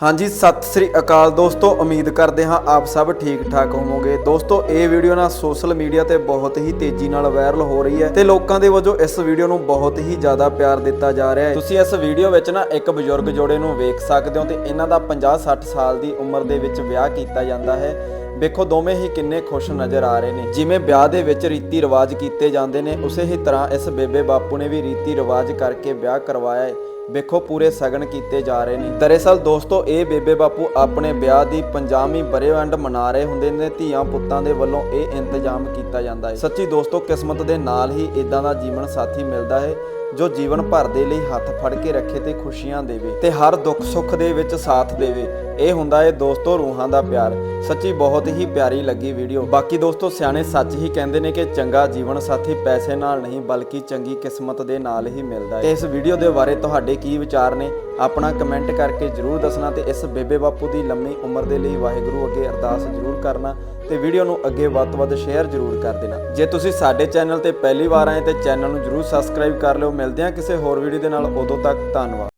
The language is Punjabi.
ਹਾਂਜੀ, ਸਤਿ ਸ੍ਰੀ ਅਕਾਲ ਦੋਸਤੋ, ਉਮੀਦ ਕਰਦੇ ਹਾਂ ਆਪ ਸਭ ਠੀਕ ਠਾਕ ਹੋਵੋਗੇ। ਦੋਸਤੋ, ਇਹ ਵੀਡੀਓ ਨਾ ਸੋਸ਼ਲ ਮੀਡੀਆ ਤੇ ਬਹੁਤ ਹੀ ਤੇਜ਼ੀ ਨਾਲ ਵਾਇਰਲ ਹੋ ਰਹੀ ਹੈ ਤੇ ਲੋਕਾਂ ਦੇ ਵਜੋਂ ਇਸ ਵੀਡੀਓ ਨੂੰ ਬਹੁਤ ਹੀ ਜ਼ਿਆਦਾ ਪਿਆਰ ਦਿੱਤਾ ਜਾ ਰਿਹਾ ਹੈ। ਤੁਸੀਂ ਇਸ ਵੀਡੀਓ ਵਿੱਚ ਨਾ ਇੱਕ ਬਜ਼ੁਰਗ ਜੋੜੇ ਨੂੰ ਵੇਖ ਸਕਦੇ ਹੋ ਤੇ ਇਹਨਾਂ ਦਾ 50-60 ਸਾਲ ਦੀ ਉਮਰ ਦੇ ਵਿੱਚ ਵਿਆਹ ਕੀਤਾ ਜਾਂਦਾ ਹੈ। ਵੇਖੋ, ਦੋਵੇਂ ਹੀ ਕਿੰਨੇ ਖੁਸ਼ ਨਜ਼ਰ ਆ ਰਹੇ ਨੇ। ਜਿਵੇਂ ਵਿਆਹ ਦੇ ਵਿੱਚ ਰੀਤੀ ਰਿਵਾਜ ਕੀਤੇ ਜਾਂਦੇ ਨੇ, ਉਸੇ ਹੀ ਤਰ੍ਹਾਂ ਇਸ ਬੇਬੇ ਬਾਪੂ ਨੇ ਵੀ ਰੀਤੀ ਰਿਵਾਜ ਕਰਕੇ ਵਿਆਹ ਕਰਵਾਇਆ ਹੈ। ਵੇਖੋ ਪੂਰੇ ਸਗਨ ਕੀਤੇ ਜਾ ਰਹੇ ਨੇ। ਦਰਅਸਲ ਦੋਸਤੋ, ਇਹ ਬੇਬੇ ਬਾਪੂ ਆਪਣੇ ਵਿਆਹ ਦੀ 50ਵੀਂ ਬਰੇਵੰਡ ਮਨਾ ਰਹੇ ਹੁੰਦੇ ਨੇ। ਧੀਆਂ ਪੁੱਤਾਂ ਦੇ ਵੱਲੋਂ ਇਹ ਇੰਤਜ਼ਾਮ ਕੀਤਾ ਜਾਂਦਾ ਹੈ। ਸੱਚੀ ਦੋਸਤੋ, ਕਿਸਮਤ ਦੇ ਨਾਲ ਹੀ ਇਦਾਂ ਦਾ ਜੀਵਨ ਸਾਥੀ ਮਿਲਦਾ ਹੈ। ਜੋ ਜੀਵਨ ਭਰ ਦੇ ਲਈ ਹੱਥ ਫੜ ਕੇ ਰੱਖੇ ਤੇ ਖੁਸ਼ੀਆਂ ਦੇਵੇ ਤੇ ਹਰ ਦੁੱਖ ਸੁੱਖ ਦੇ ਵਿੱਚ ਸਾਥ ਦੇਵੇ, ਇਹ ਹੁੰਦਾ ਹੈ ਦੋਸਤੋ ਰੂਹਾਂ ਦਾ ਪਿਆਰ। ਸੱਚੀ ਬਹੁਤ ਹੀ ਪਿਆਰੀ ਲੱਗੀ ਵੀਡੀਓ। ਬਾਕੀ ਦੋਸਤੋ ਸਿਆਣੇ ਸੱਚ ਹੀ ਕਹਿੰਦੇ ਨੇ ਕਿ ਚੰਗਾ ਜੀਵਨ ਸਾਥੀ ਪੈਸੇ ਨਾਲ ਨਹੀਂ, ਬਲਕਿ ਚੰਗੀ ਕਿਸਮਤ ਦੇ ਨਾਲ ਹੀ ਮਿਲਦਾ ਹੈ ਤੇ ਇਸ ਵੀਡੀਓ ਦੇ ਬਾਰੇ ਤੁਹਾਡੇ ਕੀ ਵਿਚਾਰ ਨੇ? ਆਪਣਾ ਕਮੈਂਟ ਕਰਕੇ ਜਰੂਰ ਦੱਸਣਾ ਤੇ ਇਸ ਬੇਬੇ ਬਾਪੂ ਦੀ ਲੰਮੀ ਉਮਰ ਦੇ ਲਈ ਵਾਹਿਗੁਰੂ ਅੱਗੇ ਅਰਦਾਸ ਜਰੂਰ ਕਰਨਾ ਤੇ ਵੀਡੀਓ ਨੂੰ ਅੱਗੇ ਵੱਧ ਤੋਂ ਵੱਧ ਸ਼ੇਅਰ ਜਰੂਰ ਕਰ ਦੇਣਾ। ਜੇ ਤੁਸੀਂ ਸਾਡੇ ਚੈਨਲ ਤੇ ਪਹਿਲੀ ਵਾਰ ਆਏ ਤੇ ਚੈਨਲ ਨੂੰ ਜਰੂਰ ਸਬਸਕ੍ਰਾਈਬ ਕਰ ਲਿਓ। ਮਿਲਦੇ ਹਾਂ ਕਿਸੇ ਹੋਰ ਵੀਡੀਓ ਦੇ ਨਾਲ। ਉਦੋਂ ਤੱਕ ਧੰਨਵਾਦ।